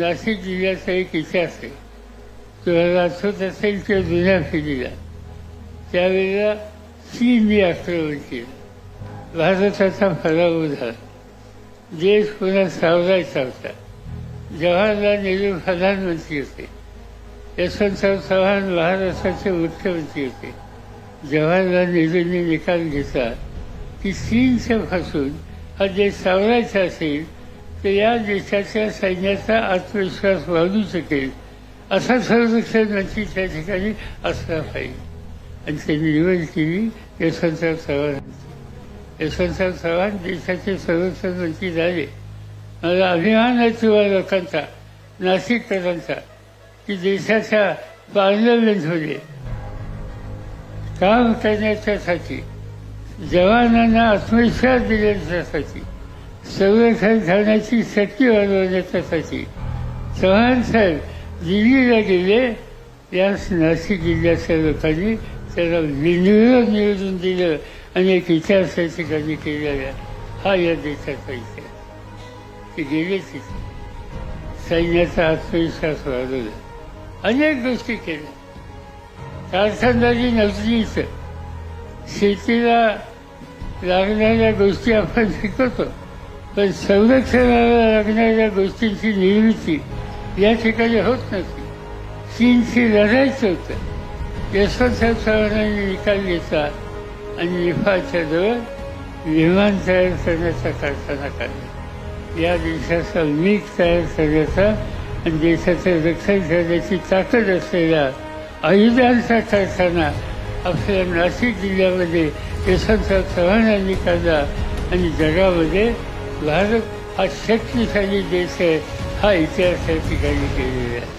नाशिक जिल्ह्याचा एक इतिहास आहे तुम्हाला आठवत असेल किंवा जुन्या पिढीला. त्यावेळेला चीनने आक्रमण केलं भारताचा फराव झाला देश पुन्हा सावरायचा होता जवाहरलाल नेहरू प्रधानमंत्री होते. यशवंतराव चव्हाण महाराष्ट्राचे मुख्यमंत्री होते. जवाहरलाल नेहरूंनी निकाल घेतला. की चीनच्या पासून हा देश सावरायचा असेल तर या देशाच्या सैन्याचा आत्मविश्वास वाढू शकेल असा संरक्षण नक्की त्या ठिकाणी असला पाहिजे आणि त्यांनी निवड केली यशवंतराव चव्हाणांची यशवंतराव चव्हाण देशाचे संरक्षण मंत्री झाले. मला अभिमान आहे तुम्हा लोकांचा नाशिककरांचा की देशाच्या पार्लमेंटमध्ये काम करण्याच्यासाठी जवानांना आत्मविश्वास दिल्याच्यासाठी संरक्षण करण्याची शक्ती वाढवण्याच्यासाठी चव्हाण साहेब दिल्लीला गेले. या नाशिक जिल्ह्याच्या लोकांनी त्याला विनियोग निवडून दिलं आणि एक इतिहास त्या ठिकाणी केलेला हा या देशाचा इतिहास. ते गेले तिथे. सैन्याचा आत्मविश्वास वाढवला. अनेक गोष्टी केल्या. कारखानदारी नजरीच शेतीला लागणाऱ्या गोष्टी आपण शिकवतो. पण संरक्षणाला लागणाऱ्या गोष्टींची निर्मिती या ठिकाणी होत नव्हती. चीनशी लढायचं होतं. यशवंतराव चव्हाणांनी निकाल घेतला आणि निफाच्या जवळ विमान तयार करण्याचा कारखाना काढला. या देशाचा मीठ तयार करण्याचा आणि देशाचं रक्षण करण्याची ताकद असलेला आयुधांचा कारखाना आपल्या नाशिक जिल्ह्यामध्ये यशवंतराव चव्हाणांनी काढला आणि जगामध्ये भारत हा शक्तिशाली देश आहे हा इतिहास या ठिकाणी केलेला आहे